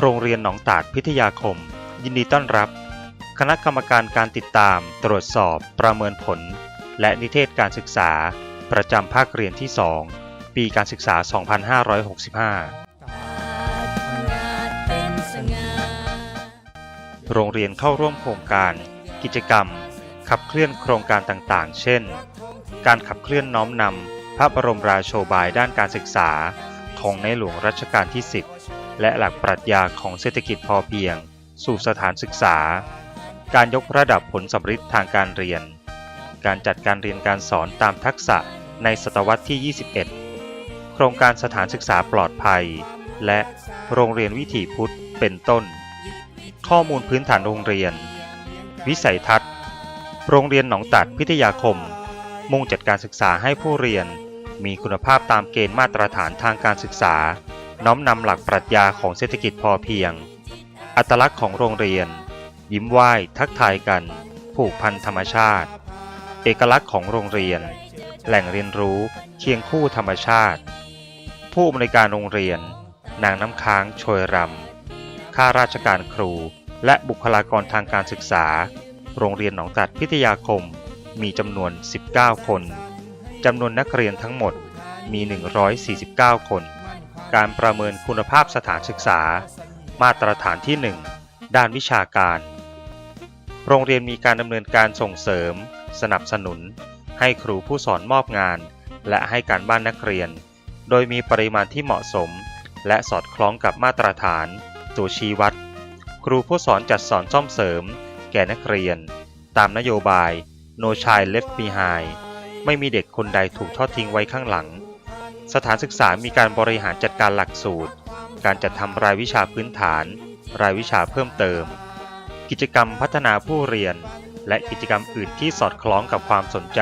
โรงเรียนหนองตาดพิทยาคม ยินดีต้อนรับ คณะกรรมการการติดตาม ตรวจสอบ ประเมินผล และนิเทศการศึกษา ประจำภาคเรียนที่ 2 ปีการศึกษา 2565 โรงเรียนเข้าร่วมโครงการ กิจกรรม ขับเคลื่อนโครงการต่างๆ เช่น การขับเคลื่อนน้อมนำพระบรมราโชบายด้านการศึกษาของในหลวงรัชกาลที่ 10 และหลักปรัชญาของเศรษฐกิจพอเพียง สู่สถานศึกษา การยกระดับผลสำฤทธิ์ทางการเรียน การจัดการเรียนการสอนตามทักษะในศตวรรษที่ 21 โครงการสถานศึกษาปลอดภัย และโรงเรียนวิถีพุทธเป็นต้น ข้อมูลพื้นฐานโรงเรียน วิสัยทัศน์ โรงเรียนหนองตัดพิทยาคม มุ่งจัดการศึกษาให้ผู้เรียนมีคุณภาพตามเกณฑ์มาตรฐานทางการศึกษา น้อมนำหลักปรัชญาของเศรษฐกิจพอเพียง อัตลักษณ์ของโรงเรียน ยิ้มไหว้ทักทายกัน ผูกพันธรรมชาติ เอกลักษณ์ของโรงเรียน แหล่งเรียนรู้เคียงคู่ธรรมชาติ ผู้อำนวยการโรงเรียน นางน้ำค้างโชยรำข้าราชการครู และบุคลากรทางการศึกษา โรงเรียนหนองตัดพิทยาคมมีจำนวน 19 คนจำนวนนักเรียนทั้งหมดมี 149 คน การประเมินคุณภาพสถานศึกษา มาตรฐานที่ 1 ด้านวิชาการ โรงเรียนมีการดำเนินการส่งเสริม สนับสนุน ให้ครูผู้สอนมอบงาน และให้การบ้านนักเรียน โดยมีปริมาณที่เหมาะสม และสอดคล้องกับมาตรฐานตัวชี้วัด ครูผู้สอนจัดสอนซ่อมเสริม แก่นักเรียน ตามนโยบาย No Child Left Behind ไม่มีเด็กคนใดถูกทอดทิ้งไว้ข้างหลัง สถานศึกษามีการบริหารจัดการหลักสูตร การจัดทำรายวิชาพื้นฐาน รายวิชาเพิ่มเติม กิจกรรมพัฒนาผู้เรียน และกิจกรรมอื่นที่สอดคล้องกับความสนใจ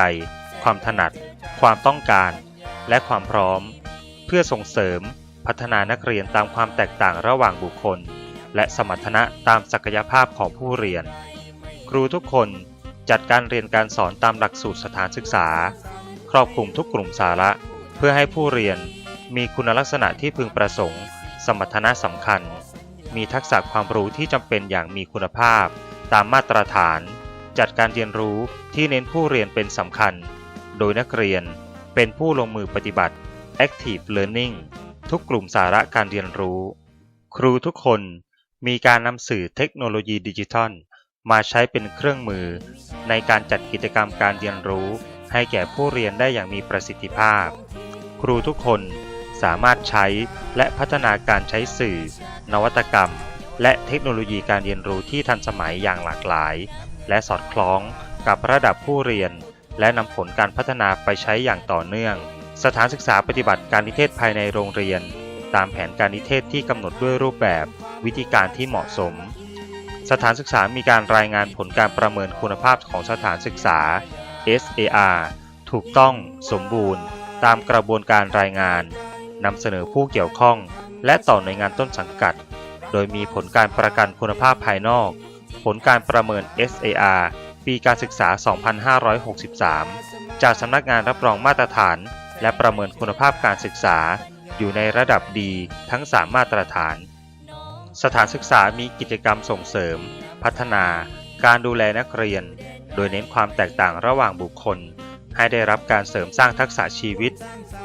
ความถนัด ความต้องการ และความพร้อม เพื่อส่งเสริม พัฒนานักเรียนตามความแตกต่างระหว่างบุคคล และสมรรถนะตามศักยภาพของผู้เรียน ครูทุกคนจัดการเรียนการสอนตามหลักสูตรสถานศึกษา ครอบคลุมทุกกลุ่มสาระ เพื่อให้ผู้เรียนมีคุณลักษณะที่พึงประสงค์ สมรรถนะสำคัญ มีทักษะความรู้ที่จำเป็นอย่างมีคุณภาพ ตามมาตรฐาน จัดการเรียนรู้ที่เน้นผู้เรียนเป็นสำคัญ โดยนักเรียนเป็นผู้ลงมือปฏิบัติ Active Learning ทุกกลุ่มสาระการเรียนรู้ ครูทุกคนมีการนำสื่อเทคโนโลยีดิจิทัล มาใช้เป็นเครื่องมือ ในการจัดกิจกรรมการเรียนรู้ ให้แก่ผู้เรียนได้อย่างมีประสิทธิภาพ ครูทุกคนสามารถใช้และพัฒนาการใช้สื่อ นวัตกรรม และเทคโนโลยีการเรียนรู้ที่ทันสมัยอย่างหลากหลาย และสอดคล้องกับระดับผู้เรียน และนำผลการพัฒนาไปใช้อย่างต่อเนื่อง สถานศึกษาปฏิบัติการนิเทศภายในโรงเรียน ตามแผนการนิเทศที่กำหนดด้วยรูปแบบ วิธีการที่เหมาะสม สถานศึกษามีการรายงานผลการประเมินคุณภาพของสถานศึกษา SAR ถูกต้อง สมบูรณ์ ตามกระบวนการรายงานนำเสนอผู้เกี่ยวข้อง และต่อหน่วยงานต้นสังกัด โดยมีผลการประกันคุณภาพภายนอก ผลการประเมิน SAR ปีการศึกษา 2563 จากสำนักงานรับรองมาตรฐาน และประเมินคุณภาพการศึกษา อยู่ในระดับดีทั้ง 3 มาตรฐาน สถานศึกษามีกิจกรรมส่งเสริม พัฒนา การดูแลนักเรียน โดยเน้นความแตกต่างระหว่างบุคคล ให้ได้รับการเสริมสร้างทักษะชีวิต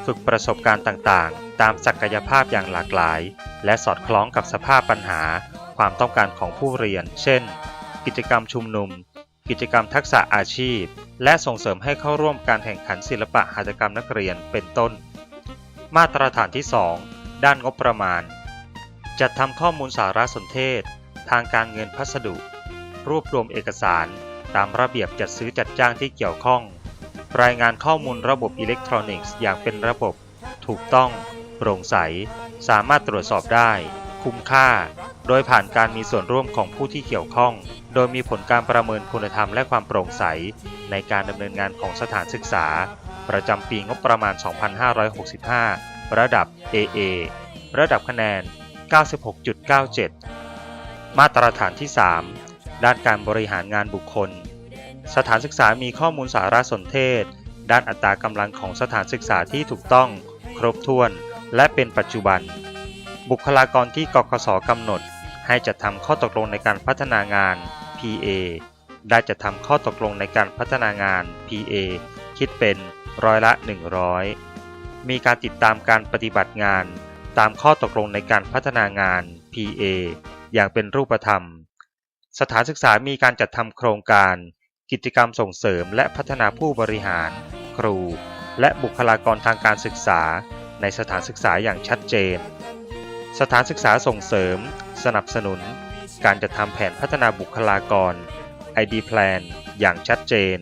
ฝึกประสบการณ์ต่างๆ ตามศักยภาพอย่างหลากหลาย และสอดคล้องกับสภาพปัญหา ความต้องการของผู้เรียน เช่น กิจกรรมชุมนุม กิจกรรมทักษะอาชีพ และส่งเสริมให้เข้าร่วมการแข่งขันศิลปะหัตถกรรมนักเรียนเป็นต้น มาตรฐานที่ 2 ด้านงบประมาณ จัดทำข้อมูลสารสนเทศ ทางการเงินพัสดุ รวบรวมเอกสาร ตามระเบียบจัดซื้อจัดจ้างที่เกี่ยวข้อง รายงานข้อมูลระบบอิเล็กทรอนิกส์อย่างเป็นระบบ ถูกต้อง โปร่งใส สามารถตรวจสอบได้ คุ้มค่า โดยผ่านการมีส่วนร่วมของผู้ที่เกี่ยวข้อง โดยมีผลการประเมินคุณธรรมและความโปร่งใส ในการดำเนินงานของสถานศึกษา ประจำปีงบประมาณ 2565 ระดับ AA ระดับคะแนน 96.97 มาตรฐานที่ 3 ด้านการบริหารงานบุคคล สถานศึกษามีข้อมูลสารสนเทศ ด้านอัตรากำลังของสถานศึกษาที่ถูกต้อง ครบถ้วน และเป็นปัจจุบัน บุคลากรที่กกสกำหนด ให้จัดทำข้อตกลงในการพัฒนางาน PA ได้จัดทำข้อตกลงในการพัฒนางาน PA คิดเป็นร้อยละ 100 มีการติดตามการปฏิบัติงาน ตามข้อตกลงในการพัฒนางาน PA อย่างเป็นรูปธรรม สถานศึกษามีการจัดทำโครงการ กิจกรรมส่งเสริมและพัฒนาผู้บริหาร ครู และบุคลากรทางการศึกษา ในสถานศึกษาอย่างชัดเจน สถานศึกษาส่งเสริม สนับสนุน การจัดทำแผนพัฒนาบุคลากร ID Plan อย่างชัดเจน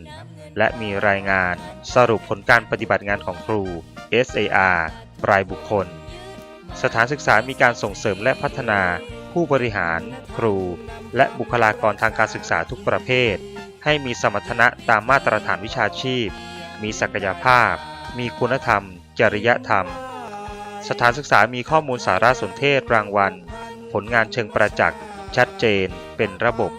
และมีรายงานสรุปผลการปฏิบัติงานของครู SAR รายบุคคล สถานศึกษามีการส่งเสริมและพัฒนาผู้บริหาร ครู และบุคลากรทางการศึกษาทุกประเภท ให้มีสมรรถนะตามมาตรฐานวิชาชีพ มีศักยภาพ มีคุณธรรม จริยธรรม สถานศึกษามีข้อมูลสารสนเทศรางวัล ผลงานเชิงประจักษ์ ชัดเจน เป็นระบบ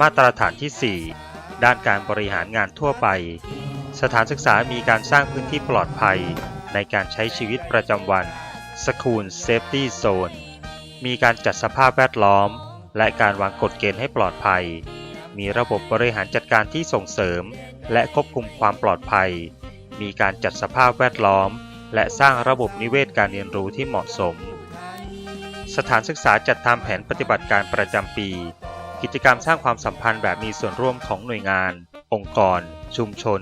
มาตรฐานที่ 4 ด้านการบริหารงานทั่วไป สถานศึกษามีการสร้างพื้นที่ปลอดภัย ในการใช้ชีวิตประจำวัน School Safety Zone มีการจัดสภาพแวดล้อม และการวางกฎเกณฑ์ให้ปลอดภัย มีระบบบริหารจัดการที่ส่งเสริม และควบคุมความปลอดภัย มีการจัดสภาพแวดล้อม และสร้างระบบนิเวศการเรียนรู้ที่เหมาะสม สถานศึกษาจัดทำแผนปฏิบัติการประจำปี กิจกรรมสร้างความสัมพันธ์แบบมีส่วนร่วมของหน่วยงาน องค์กร ชุมชน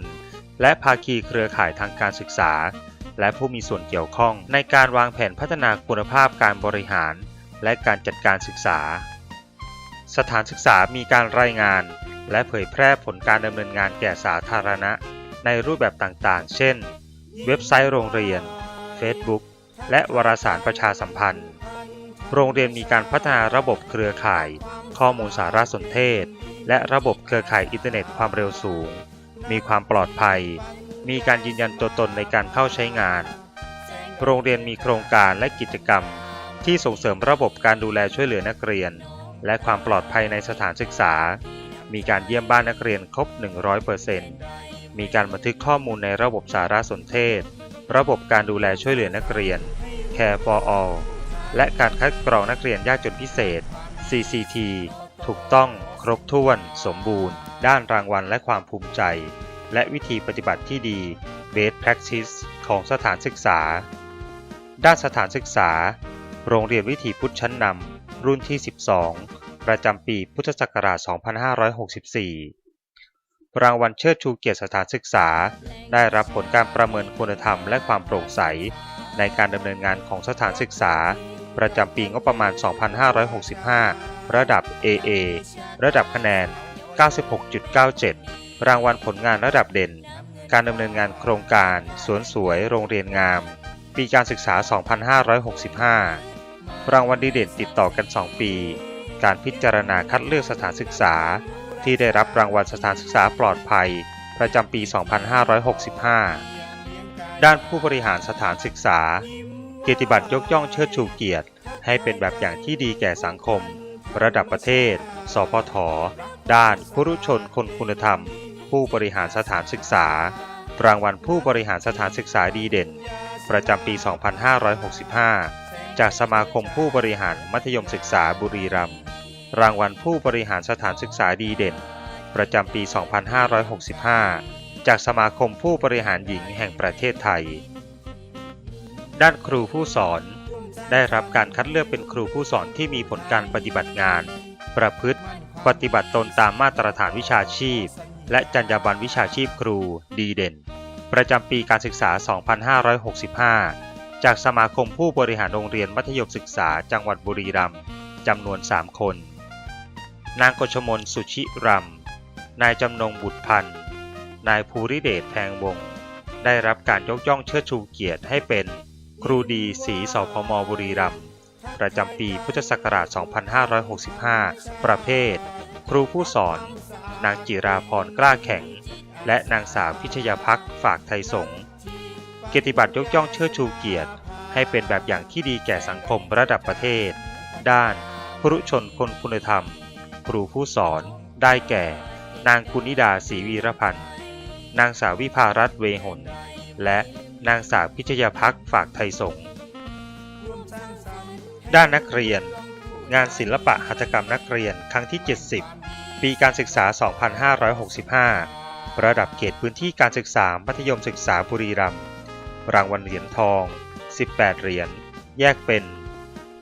และภาคีเครือข่ายทางการศึกษา และผู้มีส่วนเกี่ยวข้องในการวางแผนพัฒนาคุณภาพการบริหาร และการจัดการศึกษา สถานศึกษามีการรายงาน และเผยแพร่ผลการดำเนินงานแก่สาธารณะ ในรูปแบบต่างๆ เช่น เว็บไซต์โรงเรียน Facebook และวารสารประชาสัมพันธ์ โรงเรียนมีการพัฒนาระบบเครือข่าย ข้อมูลสารสนเทศ และระบบเครือข่ายอินเทอร์เน็ตความเร็วสูง มีความปลอดภัย มีการยืนยันตัวตนในการเข้าใช้งาน โรงเรียนมีโครงการและกิจกรรม ที่ส่งเสริมระบบการดูแลช่วยเหลือนักเรียน และความปลอดภัยในสถานศึกษา มีการเยี่ยมบ้านนักเรียนครบ 100%มีการบันทึกข้อมูลในระบบสารสนเทศ ระบบการดูแลช่วยเหลือนักเรียน Care for All และการคัดกรองนักเรียนยากจนพิเศษ CCT ถูกต้องครบถ้วน สมบูรณ์ ด้านรางวัลและความภูมิใจ และวิธีปฏิบัติที่ดี Best Practice ของสถานศึกษา ด้านสถานศึกษา โรงเรียนวิถีพุทธชั้นนำ รุ่นที่ 12 ประจำปีพุทธศักราช 2564 รางวัลเชิดชูเกียรติสถานศึกษา ได้รับผลการประเมินคุณธรรมและความโปร่งใส ในการดำเนินงานของสถานศึกษา ประจำปีงบประมาณ 2565 ระดับ AA ระดับคะแนน 96.97 รางวัลผลงานระดับเด่น การดำเนินงานโครงการ สวนสวย โรงเรียนงาม ปีการศึกษา 2565 รางวัลดีเด่นติดต่อกัน 2 ปี การพิจารณาคัดเลือกสถานศึกษา ที่ได้รับรางวัลสถานศึกษาปลอดภัย ประจำปี 2565 ด้านผู้บริหารสถานศึกษา เกียรติบัตรยกย่องเชิดชูเกียรติ ให้เป็นแบบอย่างที่ดีแก่สังคม ระดับประเทศ สพท ด้านคุรุชนคนคุณธรรม ผู้บริหารสถานศึกษา รางวัลผู้บริหารสถานศึกษาดีเด่น ประจำปี 2565 จากสมาคมผู้บริหารมัธยมศึกษาบุรีรัมย์รางวัลผู้บริหารสถานศึกษาดีเด่น ประจำปี 2565 จากสมาคมผู้บริหารหญิงแห่งประเทศไทย ด้านครูผู้สอน ได้รับการคัดเลือกเป็นครูผู้สอนที่มีผลการปฏิบัติงาน ประพฤติ ปฏิบัติตนตามมาตรฐานวิชาชีพ และจรรยาบรรณวิชาชีพครูดีเด่น ประจำปีการศึกษา 2565 จากสมาคมผู้บริหารโรงเรียนมัธยมศึกษาจังหวัดบุรีรัมย์จำนวน 3 คน นางกชมนสุชิรัมนายจำนงบุตรพันธ์นายภูริเดชแพงวงศ์ได้รับการยกย่องเชิดชูเกียรติให้เป็นครูดีสีสพมบุรีรัมย์ประจำปีพุทธศักราช 2565 ประเภท ครูผู้สอน นางจิราพรกล้าแข็ง และนางสาวพิชยาพักฝากไทยสงฆ์ เกียรติบัตรยกย่องเชิดชูเกียรติ ให้เป็นแบบอย่างที่ดีแก่สังคมระดับประเทศ ด้านครุชนคนคุณธรรม ครูผู้สอน ได้แก่ นางกุณิดาศรีวีรพันธ์ นางสาววิภารัตนเวหน และนางสาวพิชยาพักฝากไทยสงฆ์ด้านนักเรียน งานศิลปะหัตถกรรมนักเรียนครั้งที่ 70 ปีการศึกษา 2565 ระดับเขตพื้นที่การศึกษามัธยมศึกษาบุรีรัมย์ รางวัลเหรียญทอง 18 เหรียญ แยกเป็น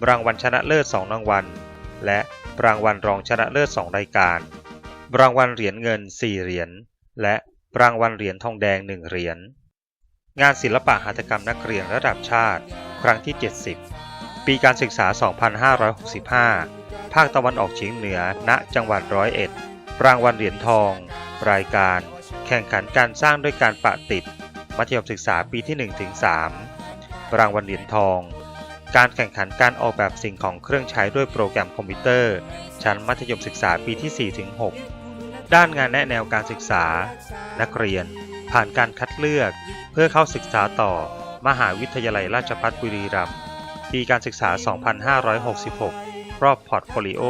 รางวัลชนะเลิศ 2 รางวัล และรางวัลรองชนะเลิศ 2 รายการ รางวัลเหรียญเงิน 4 เหรียญ และรางวัลเหรียญทองแดง 1 เหรียญ งานศิลปะหัตถกรรมนักเรียนระดับชาติ ครั้งที่ 70 ปีการศึกษา 2565 ภาคตะวันออกเฉียงเหนือ ณ จังหวัดร้อยเอ็ด รางวัลเหรียญทอง รายการ แข่งขันการสร้างด้วยการปะติด มัธยมศึกษาปีที่1ถึง3รางวัลเหรียญทอง การแข่งขันการออกแบบสิ่งของเครื่องใช้ด้วยโปรแกรมคอมพิวเตอร์ ชั้นมัธยมศึกษาปีที่4ถึง6ด้านงานแนะแนวการศึกษา นักเรียน ผ่านการคัดเลือก เพื่อเข้าศึกษาต่อ มหาวิทยาลัยราชภัฏบุรีรัมย์ปีการศึกษา 2566 รอบพอร์ตโฟลิโอ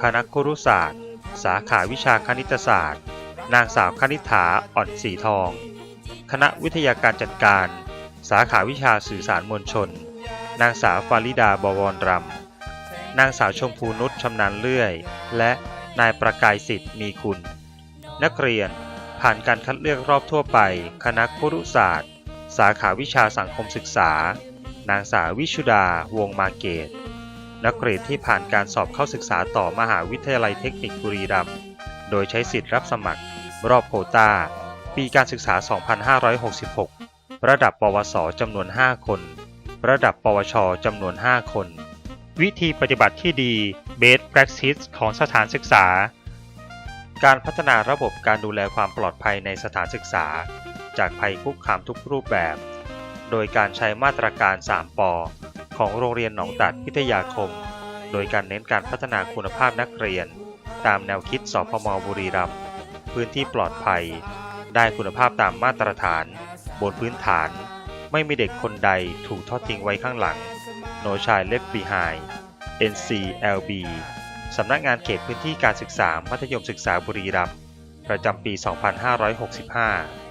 คณะครุศาสตร์ สาขาวิชาคณิตศาสตร์ นางสาวคณิษฐาอ่อนสีทอง คณะวิทยาการจัดการ สาขาวิชาสื่อสารมวลชน นางสาวฟาริดาบวรรำนางสาวชมพูนุชชำนาญเลื่อย และนายประกายสิทธิ์มีคุณ นักเรียนผ่านการคัดเลือกรอบทั่วไป คณะครุศาสตร์ สาขาวิชาสังคมศึกษา นางสาววิชุดาวงมาเกต นักเรียนที่ผ่านการสอบเข้าศึกษาต่อมหาวิทยาลัยเทคนิคบุรีรัมย์โดยใช้สิทธิ์รับสมัคร รอบโควตา ปีการศึกษา 2566 ระดับปวส จำนวน 5 คน ระดับปวช จำนวน 5 คน วิธีปฏิบัติที่ดี Best Practice ของสถานศึกษา การพัฒนาระบบการดูแลความปลอดภัยในสถานศึกษา จากภัยคุกคามทุกรูปแบบ โดยการใช้มาตรการ 3 ป ของโรงเรียนหนองตัดพิทยาคม โดยการเน้นการพัฒนาคุณภาพนักเรียน ตามแนวคิดสพมบุรีรัมย์พื้นที่ปลอดภัย ได้คุณภาพตามมาตรฐาน บนพื้นฐาน ไม่มีเด็กคนใดถูกทอดทิ้งไว้ข้างหลัง No Child Left Behind NCLB สำนักงานเขตพื้นที่การศึกษามัธยมศึกษาบุรีรัมย์ประจำปี 2565